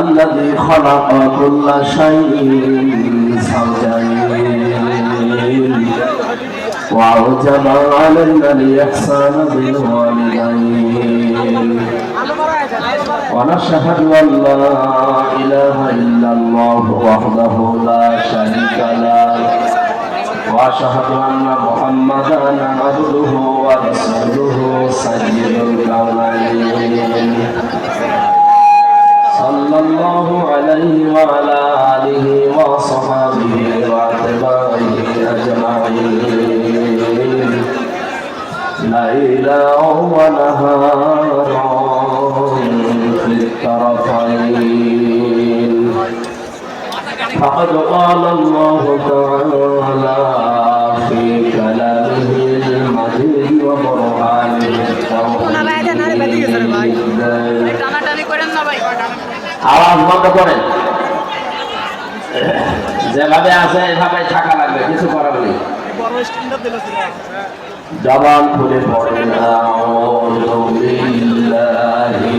الذي خلق كل شيء زوجين وأوجب علينا الإحسان بالوالدين ونشهد أن لا إله إلا الله وحده لا شريك له وأشهد أن محمدا عبده ورسوله سيد الكونين صلى الله عليه وعلى آله وصحبه وأتباعه أجمعين ليلا ونهارا في الطرفين فقد قال الله تعالى আওয়াজ বন্ধ করেন। যেভাবে আছে এভাবে থাকা লাগবে কিছু করার নেই। জবান খুলে পড়েন আউযু বিল্লাহি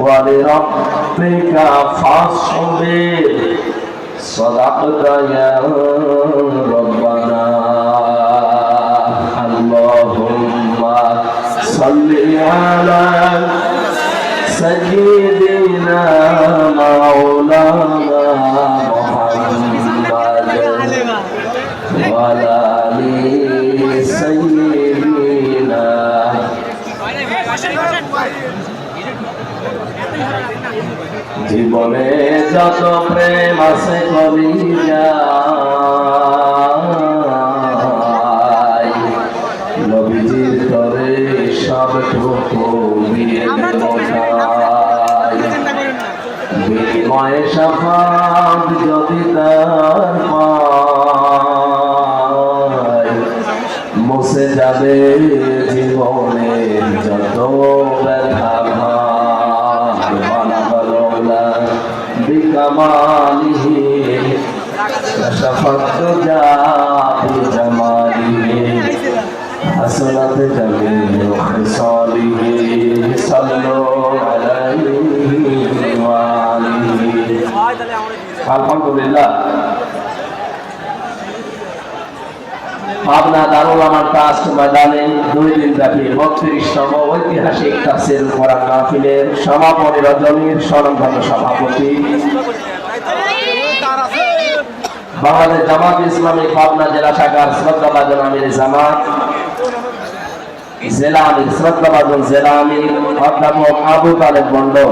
ولربك فاصبر صدقت يا ربنا اللهم صل على سيدنا مولانا জীবনে যত প্রেম আছে কবি যাই আলহামদুলিল্লাহ। পাবনা দারুল আমার ট্রাস্ট ময়দানে দুই দিন ব্যাপী বত্রিশতম ঐতিহাসিক তাফসির কোরআন মাহফিলের সমাপনী রজনীর স্মরণধন্য সভাপতি। বাংলাদেশ জামাত ইসলামী পাবনা জেলা শাখার শ্রদ্ধাভাজন আমির জামাত, জেলা আমির, শ্রদ্ধাভাজন জেলা আমির, অধ্যাপক আবু তালেব মন্ডল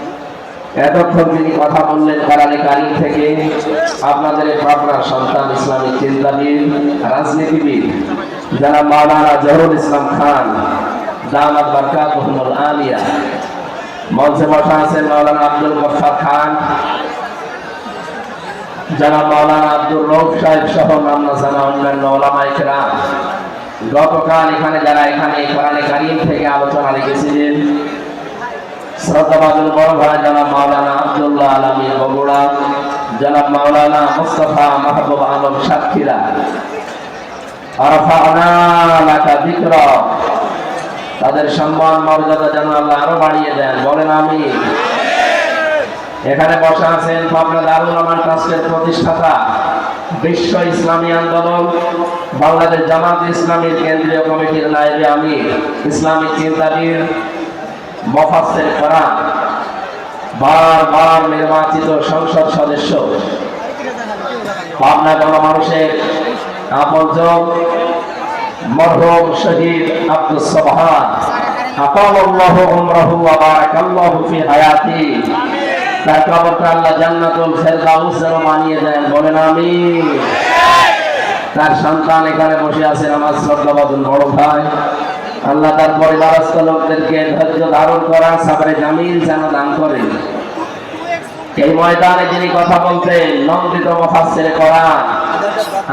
এতক্ষণ তিনি কথা বললেন কারালে কারিম থেকে, আপনাদের এই পাবনার সন্তান ইসলামিক চিন্তাবিদ, রাজনীতিবিদ, যারা মাওলানা জহরুল ইসলাম খান বারকাত আলিয়া, মঞ্চে বসা আছেন মাওলানা আব্দুল গফার খান যারা মাওলানা আব্দুল রৌফ সাহেব সহ নামনা জানা অন্যান্য ওলামা গতকাল এখানে যারা এখানে কারিম থেকে আলোচনা লিখেছিলেন শ্রদ্ধাবাদুল বড় ভাই মাওলানা আব্দুল্লাহ আলমী বগুড়া মাওলানা মুস্তফা মাহবুব আলম সাক্ষীরা তাদের সম্মান মর্যাদা যেন আল্লাহ আরও বাড়িয়ে দেন। বলেন আমি এখানে বসা আছেন পাবনা দারুল আমান ট্রাস্টের প্রতিষ্ঠাতা বিশ্ব ইসলামী আন্দোলন, বাংলাদেশ জামাত ইসলামী কেন্দ্রীয় কমিটির নায়েবে আমি ইসলামী চিন্তাবিদ মফাসের কোরআন বারবার নির্বাচিত সংসদ সদস্য। পাবনা গণমানুষের আপনজন, মরহুম শহীদ আব্দুল সোবহান ফি হায়াতি। তার কবরটা আল্লাহ জান্নাতুল ফেরদাউস যেন বানিয়ে দেন। বলেন আমি তার সন্তান এখানে বসে আছেন আমার শ্রদ্ধাবাদন বড় ভাই। আল্লাহ তার পরিবারস্থ লোকদেরকে ধৈর্য ধারণ করা সাবরে জামিল যেন দান করেন। এই ময়দানে যিনি কথা বলতেন নন্দিত মফাসের করা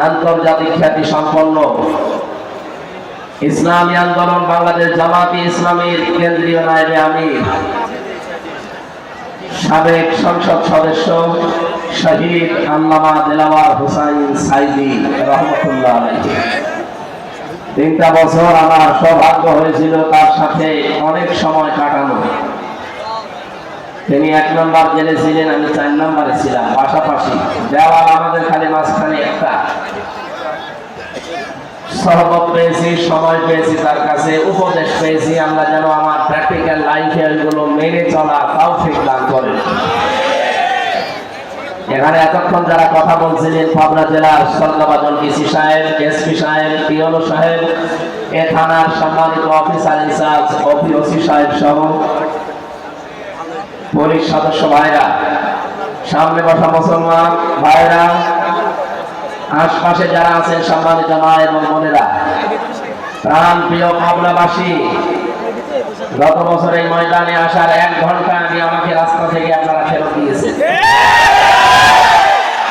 আন্তর্জাতিক খ্যাতি সম্পন্ন ইসলামী আন্দোলন বাংলাদেশ জামাতি ইসলামীর কেন্দ্রীয় নায়েবে আমির, সাবেক সংসদ সদস্য শহীদ আল্লামা দিলাওয়ার হুসাইন সাইদি, রহমতুল্লাহ আলাইহি। তিনটা বছর আমার সৌভাগ্য হয়েছিল তার সাথে অনেক সময় কাটানো। তিনি এক নম্বর জেলে ছিলেন, আমি চার নম্বরে ছিলাম, পাশাপাশি দেওয়াল আমাদের খালি মাঝখানে একটা। সহবত পেয়েছি, সময় পেয়েছি তার কাছে, উপদেশ পেয়েছি, আমরা যেন আমার প্র্যাকটিক্যাল লাইফে ওইগুলো মেনে চলা তাও ঠিক দান করেন। এখানে এতক্ষণ যারা কথা বলছিলেন পাবনা জেলার সরকাবাদন ডিসি সাহেব এসপি সাহেব পিওলো সাহেব, এ থানার সম্মানিত অফিসার ইনচার্জ ওসি সাহেব সহ পুলিশ সদস্য ভাইরা, সামনে বসা মুসলমান ভাইরা, আশপাশে যারা আছেন সম্মানিত মা এবং বোনেরা প্রাণ প্রিয় পাবনাবাসী, গত বছর এই ময়দানে আসার এক ঘণ্টা আগে আমাকে রাস্তা থেকে আপনারা ফেরত দিয়েছেন।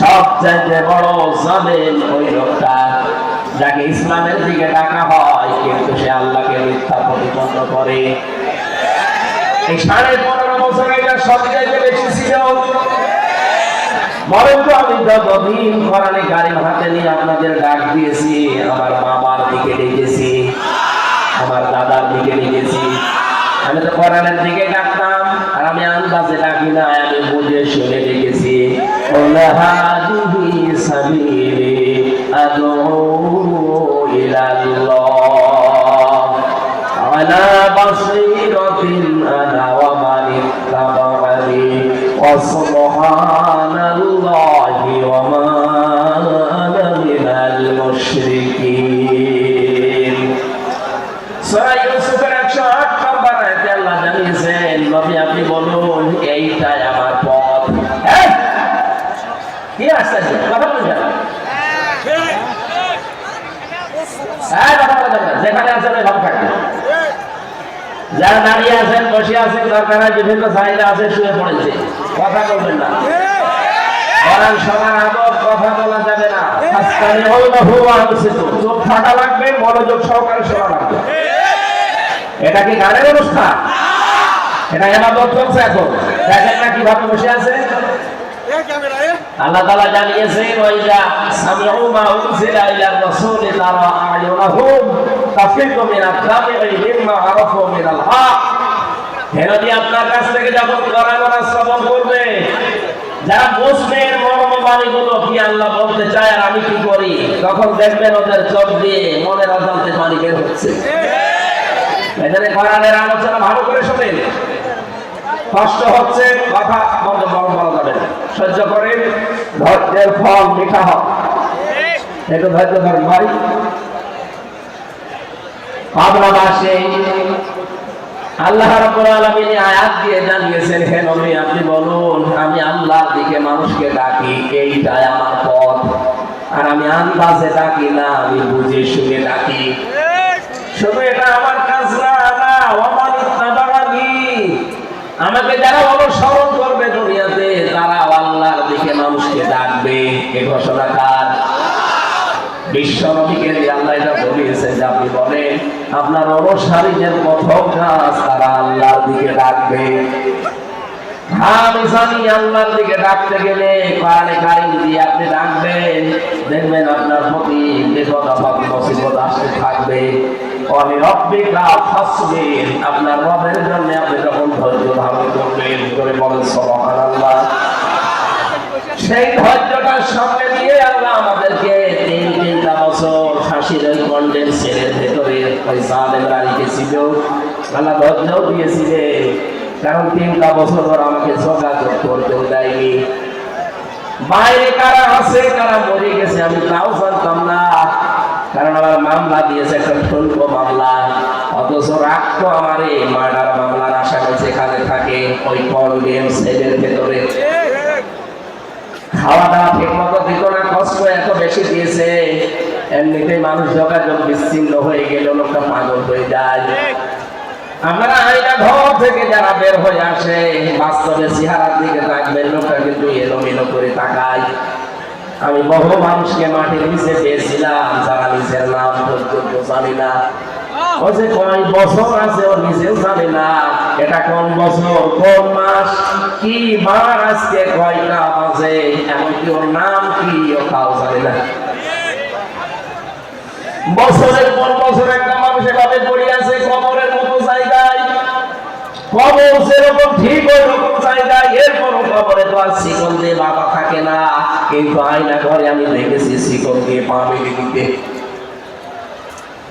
সবচেয়ে বড় জালেম ওই লোকটা যাকে ইসলামের দিকে ডাকা হয়, কিন্তু সে আল্লাহকে মিথ্যা প্রতিপন্ন করে। এই সাড়ে পনেরো বছর এটা সবচাইতে বেশি ছিল। আমি যতদিন হাতে নিয়ে আপনাদের ডাক দিয়েছি, আমার বাবার দিকে ডেকেছি, আমার দাদার দিকে ডেকেছি। আমি তো কোরআনের দিকে ডাকতাম, আর আমি আন্দাজে ডাকি না আমি বুঝে শুনে ডেকেছি। قل هذه سبيلي أدعو إلى الله. على بصيرة أنا ومن اتبعني. وسبحان যেখানে আছেন ওই ভাব থাকবে যারা দাঁড়িয়ে আছেন, বসে আছেন, দরকার হয় বিভিন্ন চাহিদা আছে, শুয়ে পড়েছে। কথা বলবেন সহকারে শোনা লাগবে। এটা কি গানের অনুষ্ঠান? এটা এবাদত চলছে এখন। দেখেন না কীভাবে বসে আছে? আল্লাহ জানিয়েছেন সামিউ মা উনজিলা ইলা রাসূল তারা মিন মিম্মা আরাফু মিন আল-হক হে নবী, আপনার কাছ থেকে যখন কোরআন শ্রবণ করবে, যারা বুঝবে এর কি আল্লাহ বলতে চায় আর আমি কি করি, তখন দেখবেন ওদের চোখ দিয়ে মনের অজান্তে পানি বের হচ্ছে। এখানে কোরআনের আলোচনা ভালো করে শোনেন। কষ্ট হচ্ছে কথা বন্ধ না। সহ্য করে ধৈর্যের ফল মিঠা হয়। একটু ধৈর্য ধরেন ভাই পাবনা মাসে আল্লাহ রাব্বুল আলামিন আয়াত দিয়ে জানিয়েছেন, হে নবী, আপনি বলুন, আমি দিকে মানুষকে ডাকি এইটাই আমার পথ। আর আমি আন্দাজে ডাকি না, আমি বুঝে শুনে ডাকি। শুধু এটা আমার কাজ না না আমাকে যারা অনুসরণ করবে দুনিয়াতে তারা আল্লাহর দিকে মানুষকে ডাকবে এ ঘোষণা কার বিশ্ব নবীকে দিয়ে আল্লাহ এটা বলিয়েছেন যে আপনি বলেন, আপনার অনুসারীদের প্রথম কাজ তারা আল্লাহর দিকে ডাকবে। আপনার রবের জন্য আপনি যখন ধৈর্য ধারণ করবেন, করে বলেন, সুবহানাল্লাহ। সেই ধৈর্যটার সামনে দিয়ে আল্লাহ আমাদেরকে তিন তিনটা বছর ফাঁসির ওই কন্ডেন সেলের ভেতরে ওই সালেমরা রেখেছিল আল্লাহ ধৈর্যও দিয়েছিলেন কারণ তিনটা বছর ধর আমাকে যোগাযোগ করতেও দেয়নি। বাইরে কারা আছে, কারা মরে গেছে, আমি তাও জানতাম না। কারণ আমার মামলা দিয়েছে একটা ঠুনকো মামলা। অথচ রাখতো আমার এই মার্ডার মামলার আসামি যেখানে থাকে। ওই কন্ডেন সেলের ভেতরে। খাওয়া দাওয়া ঠিক মতো দিত না, কষ্ট এত বেশি দিয়েছে। এমনিতেই মানুষ যোগাযোগ বিচ্ছিন্ন হয়ে গেলে, লোকটা পাগল হয়ে যায়। আমরা আইনা ঘর থেকে যারা বের হয়ে আসে, বাস্তবে চেহারার দিকে তাকবেন লোকটা কিন্তু এলোমেলো করে তাকায়। আমি বহু মানুষকে মাটির নিচে পেয়েছিলাম, যারা নিজের নাম পর্যন্ত জানি না। ও যে কয় বছর আছে ও নিজেও জানে না। এটা কোন বছর, কোন মাস, কি বার আজকে কয়টা বাজে, এমনকি ওর নাম কি, ও তাও জানে না। বছরের পর বছর একটা মানুষ এভাবে পড়ে আছে কবরের মতো জায়গায়? কবর যেরকম ঠিক ওই রকম জায়গায়, এরপরও কবরে তো আর শিকল দিয়ে বাবা থাকে না। কিন্তু আয়না ঘরে আমি দেখেছি শিকল দিয়ে পা দিতে।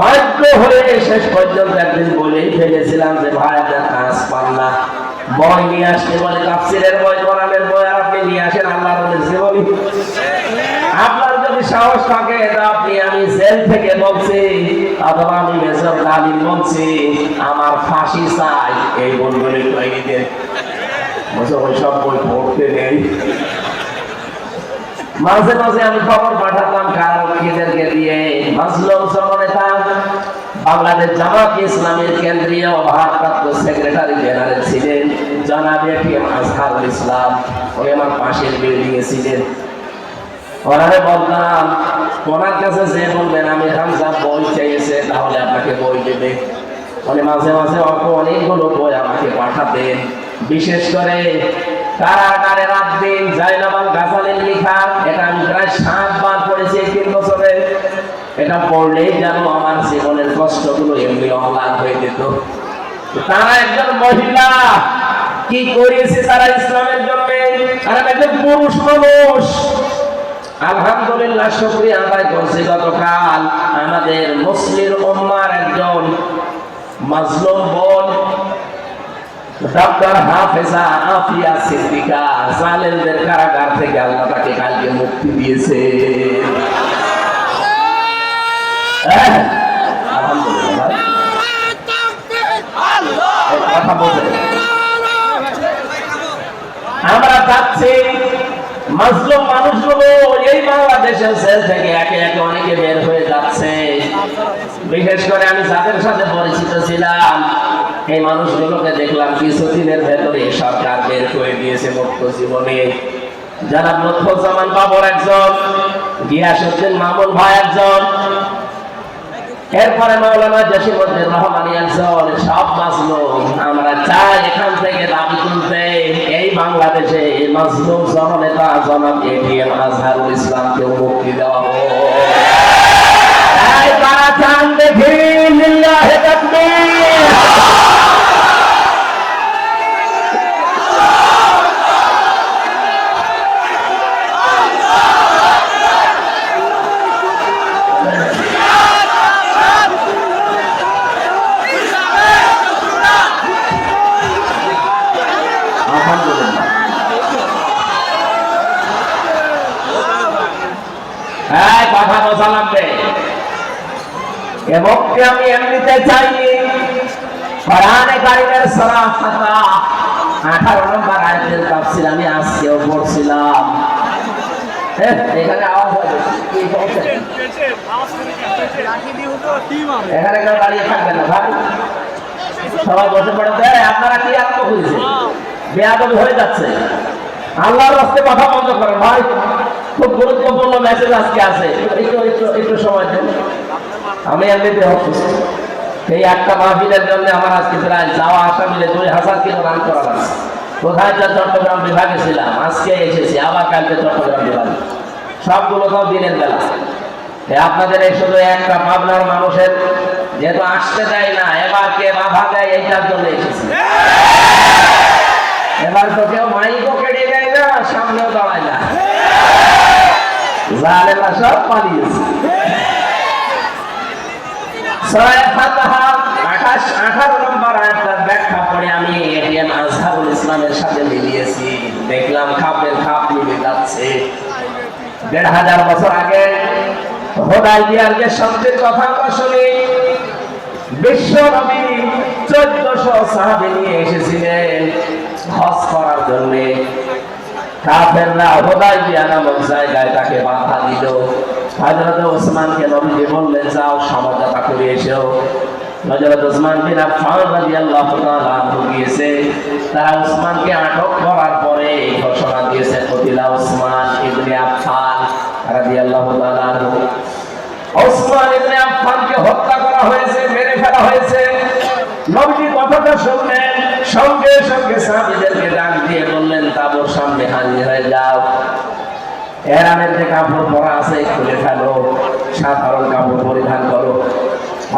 বাধ্য হয়ে শেষ পর্যন্ত একদিন বলেই ফেলেছিলাম যে ভাই, আপনার কাজ পান না। বই নিয়ে আসতে বলে তাফসিরের বই, কোরআনের বই, আর আপনি নিয়ে আসেন আল্লাহর জীবনী। আপনার যদি সাহস থাকে, তো আপনি আমি জেল থেকে বলছি অথবা আমি মেজর ডালিম বলছি আমার ফাঁসি চাই, এই বলগুলি তৈরি দেন বলছে, ওই সব বই পড়তে নেই। মাঝে মাঝে আমি খবর পাঠাতাম কারণীদেরকে দিয়ে মাজলুম বাংলাদেশ জামাত ইসলামের কেন্দ্রীয় ভারপ্রাপ্ত সেক্রেটারি জেনারেল ছিলেন জনাব আজহারুল ইসলাম উনি আমার পাশের বিল্ডিং এ ছিলেন। ওনারে ওনার কাছে যে বলবেন, আমি হামজা বই চেয়েছে তাহলে আপনাকে বই দেবে। উনি মাঝে মাঝে অল্প অনেকগুলো বই আমাকে পাঠাতেন। বিশেষ করে কারাগারে রাত দিন জাইনাবাল গাছালের লেখা, এটা আমি প্রায় সাতবার পড়েছি এটা পড়লেই যেন আমার জীবনের কষ্টগুলো এমনি অম্লান হয়ে যেত। তারা একজন মহিলা। কি করেছে তারা ইসলামের জন্য? আর একজন পুরুষ মানুষ। আলহামদুলিল্লাহ, শুক্রিয়া আদায় গতকাল আমাদের মুসলিম উম্মার একজন মাজলুম বোন ডক্টর হাফেজা আফিয়া সিদ্দিকা কারাগার থেকে আল্লাহ তাকে কালকে মুক্তি দিয়েছে। আমরা চাচ্ছি মাজলুম মানুষগুলো এই বাংলাদেশের সেল থেকে একে একে অনেকে বের হয়ে যাচ্ছে বিশেষ করে আমি যাদের সাথে পরিচিত ছিলাম এই মানুষগুলোকে দেখলাম, কিছুদিনের ভেতরে সরকার বের করে দিয়েছে মুক্ত জীবনে। যারা লুৎফুজ্জামান বাবর একজন, গিয়াসুদ্দিন মামুন ভাই একজন এরপরে মাওলানা জসিমুদ্দিন রহমান একজন সব মাজলুম। আমরা চাই এখান থেকে দাবি তুলতে এই বাংলাদেশে এই মাজলুম জননেতা জনাব এটিএম আজহারুল ইসলামকে মুক্তি দেওয়া হোক। তারা চান দেখি লিল্লাহে তাকবীর আলহামদুলিল্লাহ এই কথা বোঝা লাগবে এবং আমি এমনিতে চাইনি কোরআনে কারিমের সূরা ফাতা 18 নম্বর আয়াতের তাফসীর আমি আজকেও পড়ছিলাম। থাকবেন না, ভাই। সবাই আপনারা কি হয়ে যাচ্ছে। আল্লাহর কথা ভাই। গুরুত্বপূর্ণ মেসেজ আজকে একটু সময় দেন। আমি এমনিতে অসুস্থ। এই একটা মাহফিলের জন্য আমার আজকে প্রায় যাওয়া আসা মিলে দুই হাজার কিলো রান করা কোথায় যা চট্টগ্রাম বিভাগে ছিলাম, আজকে এসেছি, আবার কালকে চট্টগ্রাম বিভাগে। সবগুলো সব দিনের বেলা। আপনাদের এই শুধু একটা পাবনার মানুষের, যেহেতু আসতে দেয় না, এবার কে বাধা দেয় এইটার জন্য এসেছি। এবার তো কেউ মাইকও কেড়ে দেয় না, সামনেও দাঁড়ায় না। জালেমা সব পালিয়েছে। সূরা ফাতিহা 28 18 নম্বর আয়াতের ব্যাখ্যা পড়ে আমি ইসলামের সাথে মিলিয়েছি। দেখলাম খাপের খাপ মিলে যাচ্ছে। দেড় হাজার বছর আগে হোদাইবিয়ার যে শব্দের কথা নবী চোদ্দশো সাহাবি নিয়ে এসেছিলেন হজ করার জন্য। কাফেররা হোদাইবিয়া নামক জায়গায় তাকে বাধা দিল। হযরত ওসমানকে নবীজি বললেন, যাও সমঝোতা করে এসো। হযরত ওসমান বিন আফফান রাদিয়াল্লাহু তাআলা গিয়েছে। তারা ওসমানকে আটক করার পরে ঘোষণা দিয়েছে কতিলা ওসমান ইবনে আফফান রাদিয়াল্লাহু তাআলা ওসমান ইবনে আফফানকে হত্যা করা হয়েছে, মেরে ফেলা হয়েছে। নবীজি কথাটা শুনলেন, সঙ্গে সঙ্গে সাহাবীদেরকে ডাক দিয়ে বললেন তাবুর সামনে হাজির হয়ে যাও এরামের কাপড় পরা আছে, খুলে ফেলো, সাধারণ কাপড় পরিধান করো।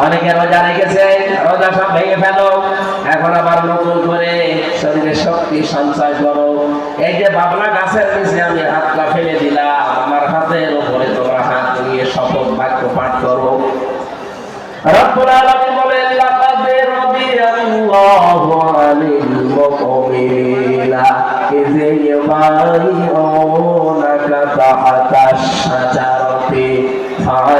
অনেকে রোজা রেখেছে, রোজা সব ভেঙে ফেলো। এখন আবার নতুন করে শরীরে শক্তি সঞ্চয় করো। এই যে বাবলা গাছের নিচে আমি হাতটা ফেলে দিলাম, আমার হাতের উপরে তোমরা হাত নিয়ে শপথ বাক্য পাঠ করো। রব্বুল আলামিন বলেন, লাকাদ রাদিয়াল্লাহু আনিল মুমিনিনা ইয ইউবাইউনাকা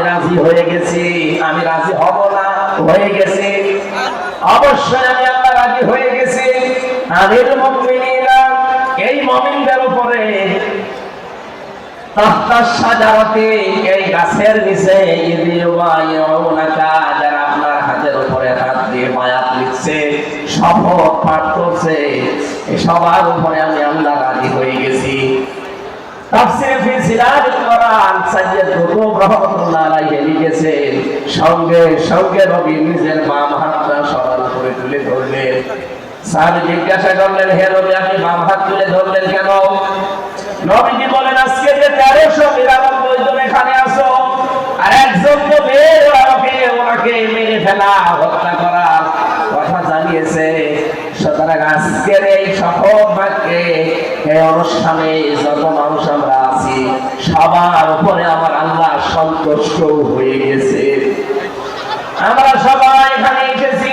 আমি রাজি হয়ে গেছি, আমি রাজি হব না, হয়ে গেছি। অবশ্যই আমি আল্লাহ রাজি হয়ে গেছি। আনিল মুমিনিনা এই মুমিনদের উপরে তাহতার সাজারাতে এই গাছের নিচে ইদিওয়াইউনাকা যারা আপনার হাতের উপরে হাত দিয়ে মায়াত লিখছে, শপথ পাঠ করছে সবার উপরে আমি আল্লাহ রাজি হয়ে গেছি। নিজের বাম হাতটা সবার উপরে তুলে ধরলেন। সাহাবী জিজ্ঞাসা করলেন, হে আপনি বাম হাত তুলে ধরলেন কেন? নবীজি বলেন, আজকে যে তেরোশো নিরানব্বই জন এখানে ওনাকে মেরে ফেলা, হত্যা করার কথা জানিয়েছে। সুতরাং আজকের এই শপথ বাক্যে এই অনুষ্ঠানে যত মানুষ আমরা আছি, সবার উপরে আমার আল্লাহ সন্তুষ্ট হয়ে গেছে। আমরা সবাই এখানে এসেছি,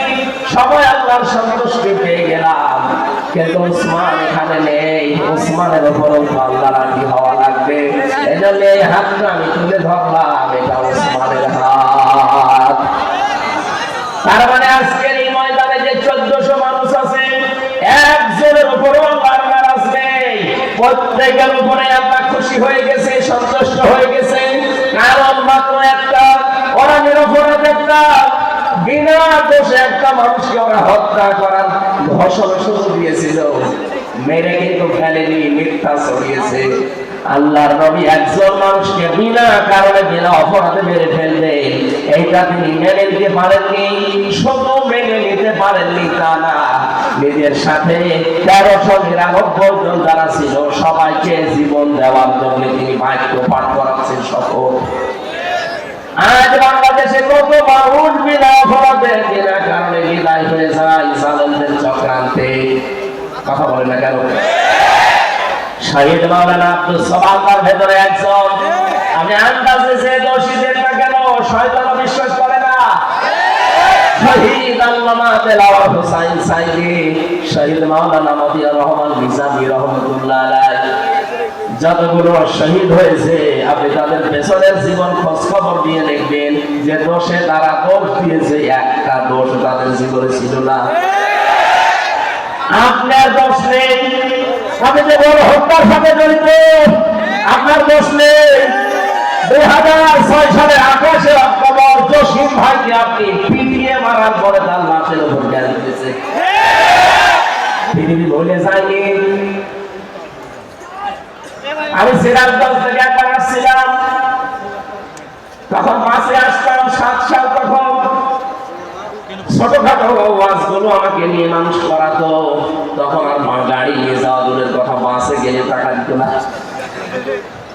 সবাই আল্লাহর সন্তুষ্টি পেয়ে গেলাম। কিন্তু উসমান এখানে নেই, উসমানের উপরও আল্লাহ রাজি হওয়া লাগবে। এই জন্য এই হাতটা আমি তুলে ধরলাম। প্রত্যেকের উপরে আল্লাহ খুশি হয়ে গেছে, সন্তুষ্ট হয়ে গেছে। কারণ মাত্র একটা ওরা নিরপরাধ একটা, বিনা দোষে একটা মানুষকে ওরা হত্যা করার ধর্ষণ সুযোগ দিয়েছিল। মেরে কিন্তু ফেলেনি, মিথ্যা ছড়িয়েছে। আল্লাহর নবী একজন মানুষকে বিনা কারণে, বিনা অপরাধে মেরে ফেললে এইটা তিনি মেনে নিতে পারেননি, শুধু মেনে নিতে পারেননি তা না। নিজের সাথে তেরোশো নিরানব্বই জন যারা ছিল, সবাইকে জীবন দেওয়ার জন্য তিনি বাক্য পাঠ করাচ্ছেন শপথ আজ বাংলাদেশে কত মানুষ বিনা অপরাধে বিনা কারণে বিদায় হয়ে যায় জালেমদের চক্রান্তে। কথা বলে না কেন? শহীদ মাওলানা আব্দুল সালাম তার ভেতরে একজন। আমি আন্দাজে যে দোষীদের না কেন, শয়তানও বিশ্বাস করে না। শহীদ যতগুলো শহীদ হয়েছে, আপনি তাদের পেছনের জীবন খোঁজ খবর দিয়ে দেখবেন যে দোষে তারা দোষ দিয়েছে, একটা দোষ তাদের জীবনে ছিল না। আপনার দোষ নেই। আপনি যে বড় হত্যার সাথে জড়িত, আপনার দোষ নেই। দুই হাজার ছয় সালের আকাশে অক্টোবর জসিম ভাইকে আপনি পিটিয়ে মারার পরে তার লাশের উপর দিয়েছে পৃথিবী ভুলে যায়নি আমি সিরাজগঞ্জ থেকে একবার আসছিলাম। তখন মাসে আসতাম সাত সাল তখন ছোটখাটো ওয়াজগুলো আমাকে নিয়ে মানুষ করাতো। তখন আর মা গাড়ি নিয়ে যাওয়া দূরের কথা বাসে গেলে টাকা দিত না।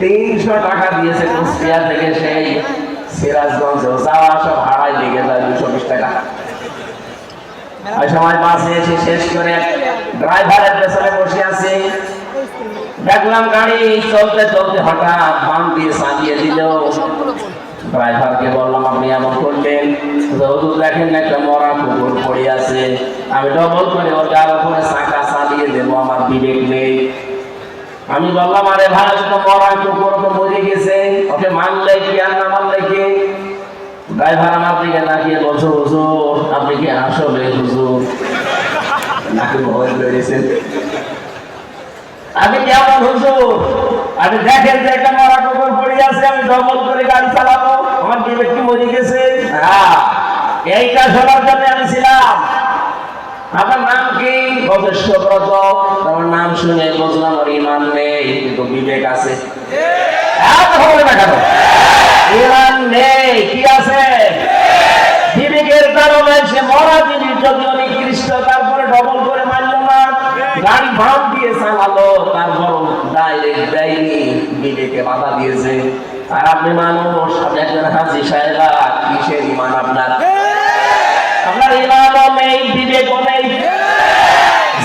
তিনশো টাকা দিয়েছে কুষ্টিয়া থেকে সেই সিরাজগঞ্জ যাওয়া আসা ভাড়ায় লেগে যায় দুশো বিশ টাকা। ওই সময় বাসে এসে শেষ করে ড্রাইভারের পেছনে বসে আছে। দেখলাম গাড়ি চলতে চলতে হঠাৎ বাম দিয়ে সাজিয়ে দিল। ড্রাইভারকে বললাম, আপনি এমন করলেন যেহেতু দেখেন একটা মরা কুকুর পড়ে আছে। আমি ডবল করে ওর গার উপরে চাকা চালিয়ে দেবো, আমার বিবেক নেই। আমি বললাম, আরে ভাই তো মরা কুকুর তো মরে গেছে। ওকে মানলে কি আর না ড্রাইভার আমার দিকে তাকিয়ে বলছো হুজুর আপনি কি আসলে হুজুর? নাকি ভয় বেরিয়েছেন আমি কেমন হুজুর? আমি দেখেন যে একটা মরা কুকুর পড়ে আছে আমি ডবল করে গাড়ি চালাবো। আমার কি মরে গেছে? হ্যাঁ এইটা শোনার জন্য আমি ছিলাম। আপনার নাম কি? বজেশ্ব ব্রত তোমার নাম শুনে বুঝলাম ওর ইমান নেই কিন্তু বিবেক আছে। হ্যাঁ, কথা বলে না কেন? ইমান নেই, কি আছে? বিবেকের কারণে সে মরা জিনিস যদি খ্রিস্ট, তারপরে ডবল করে মারল না। গাড়ি ভাঙ দিয়ে চালালো তারপর ডাইরেক্ট দেয়নি, বিবেকে বাধা দিয়েছে। আর আপনি মানুষ, আপনি একজন হাজি সাহেবা, কিসের ইমান আপনার? আপনার ইমানও নেই, বিবেকও নেই।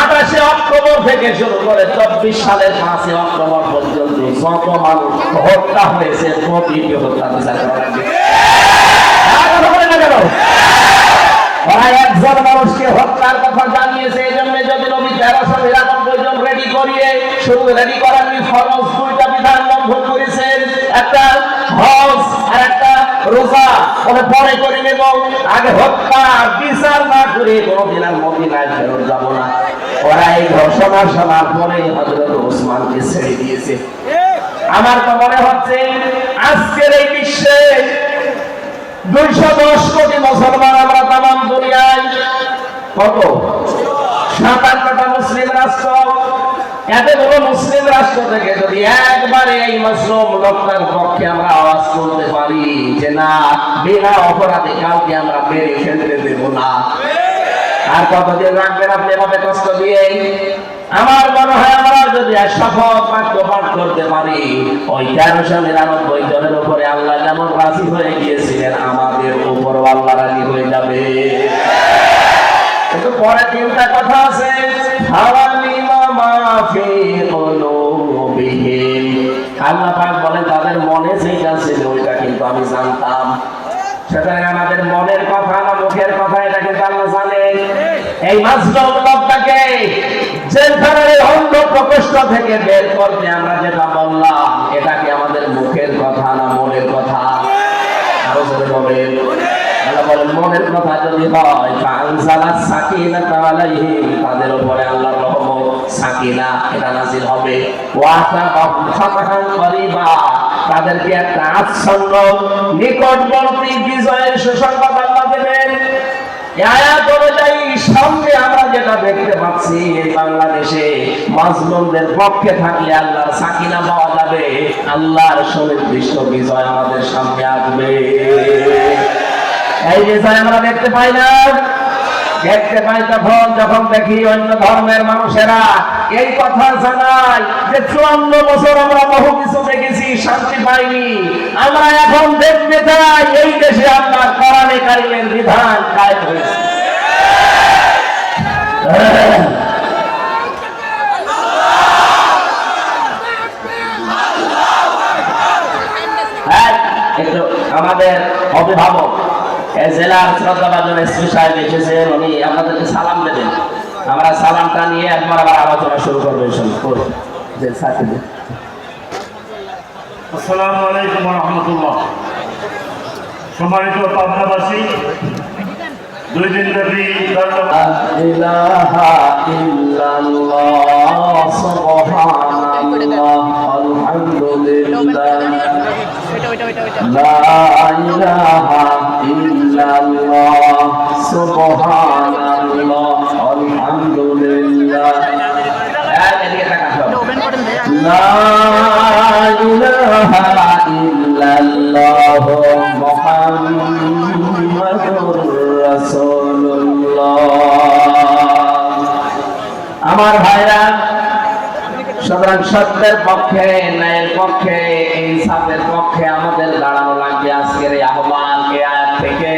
আঠাশে অক্টোবর থেকে শুরু করে চব্বিশ সালের পাঁচই অক্টোবর পর্যন্ত যত মানুষ হত্যা হয়েছে প্রতিটি হত্যা বিচার করা কেন? একজন মানুষকে হত্যার কথা জানিয়েছে এই জন্য যদি নবী তেরোশো নিরানব্বই জন রেডি করিয়ে, শুধু রেডি করারই ফরজ দুইটা বিধান লঙ্ঘন করেছেন, একটা হজ আর একটা রোজা। ওরা পরে করে নেব, আগে হত্যা বিচার না করে কোনোদিন আর মদিনায় ফেরত যাব না। ওরা এই ঘোষণা শোনার পরে হজরত ওসমানকে ছেড়ে দিয়েছে। আমার তো মনে হচ্ছে আজকের এই বিশ্বে দুইশো দশ কোটি মুসলমান আমরা তাম দুনিয়ায় কত? সাতান্নটা মুসলিম রাষ্ট্র। এতগুলো মুসলিম রাষ্ট্র থেকে যদি একবারে এই মাসরুম লোকটার পক্ষে আমরা আওয়াজ করতে পারি যে না, বিনা অপরাধে কাউকে আমরা মেরে ফেলতে দেব না। আর কতদিন রাখবেন আপনি এভাবে কষ্ট দিয়ে? আমার মনে হয় আমরা যদি বাক্য পাঠ করতে পারি, ওই তেরোশো নিরানব্বই জনের উপরে আল্লাহ যেমন রাজি হয়ে গিয়েছিলেন, আমাদের উপর আল্লাহ রাজি হয়ে যাবে। কিন্তু পরে তিনটা কথা আছে। আল্লাহ পাক বলেন তাদের মনে যেটা ছিল ওইটা কিন্তু আমি জানতাম সুতরাং আমাদের মনের কথা না মুখের কথা এটা কিন্তু আল্লাহ জানে এই মাজলুম লোকটাকে জেলখানার অন্ধ প্রকোষ্ঠ থেকে বের করতে আমরা যেটা বললাম, এটা কি আমাদের মুখের কথা না মনের কথা? মনের কথা যদি হয় আলাইহিম তাদের উপরে সাকিনা, এটা হবে। তাদেরকে একটা আচ্ছন্ন, নিকটবর্তী বিজয়ের সুসংবাদ বাংলাদেশে মাজলুমদের পক্ষে থাকলে আল্লাহর সাকিনা পাওয়া যাবে। আল্লাহর সুনির্দিষ্ট বিজয় আমাদের সামনে আসবে। এই বিষয় আমরা দেখতে পাই না। দেখতে পাই তখন যখন দেখি অন্য ধর্মের মানুষেরা এই কথা জানায় যে চুয়ান্ন বছর আমরা বহু কিছু দেখেছি শান্তি পাইনি। আমরা এখন দেখতে চাই এই দেশে আপনার কোরআনে কারিমের বিধান কায়েম হয়েছে। হ্যাঁ, আমাদের অভিভাবক জেলার শ্রদ্ধাভাজন এসপি সাহেব এসেছেন উনি আপনাদেরকে সালাম দেবেন। আমরা সালামটা নিয়ে একবার আবার আলোচনা শুরু করব এই সময় করুন। যে সাথে দিন। আসসালামু আলাইকুম রহমতুল্লাহ সম্মানিত পাবনাবাসী দুই দিন ব্যাপী لا ওইটা ওইটা হ্যাঁ, আমার ভাইরা সুতরাং সত্যের পক্ষে, ন্যায়ের পক্ষে, ইনসাফের পক্ষে আমাদের দাঁড়ানো লাগবে আজকের এই আহ্বান আয়াত থেকে।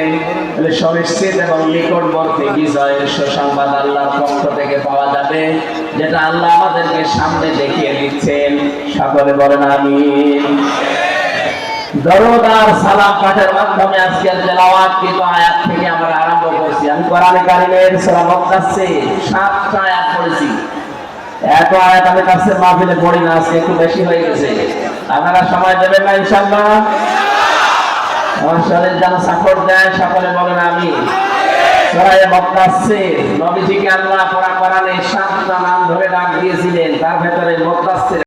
সুনিশ্চিত এবং নিকটবর্তী বিজয়ের সুসংবাদ আল্লাহর পক্ষ থেকে পাওয়া যাবে, যেটা আল্লাহ আমাদেরকে সামনে দেখিয়ে দিচ্ছেন। সকলে বলেন আমি দরুদ আর সালাম পাঠের মাধ্যমে আজকের তেলাওয়াত কিন্তু আয়াত থেকে আমরা আরম্ভ করছি। আমি কোরআনে কারিমের সূরা মুদাচ্ছির সাতটা আয়াত পড়েছি। এত আয়াত আমি কাছে মাহফিলে পড়ি না, আজকে একটু বেশি হয়ে গেছে। আপনারা সময় দেবেন না ইনশাল্লাহ আমার শরীর যেন সাপোর্ট দেয়, সকলে বলেন আমি সরাই মুদাচ্ছির নবীজিকে আল্লাহ পড়া করালে সাতটা নাম ধরে ডাক দিয়েছিলেন, তার ভেতরে মুদাচ্ছির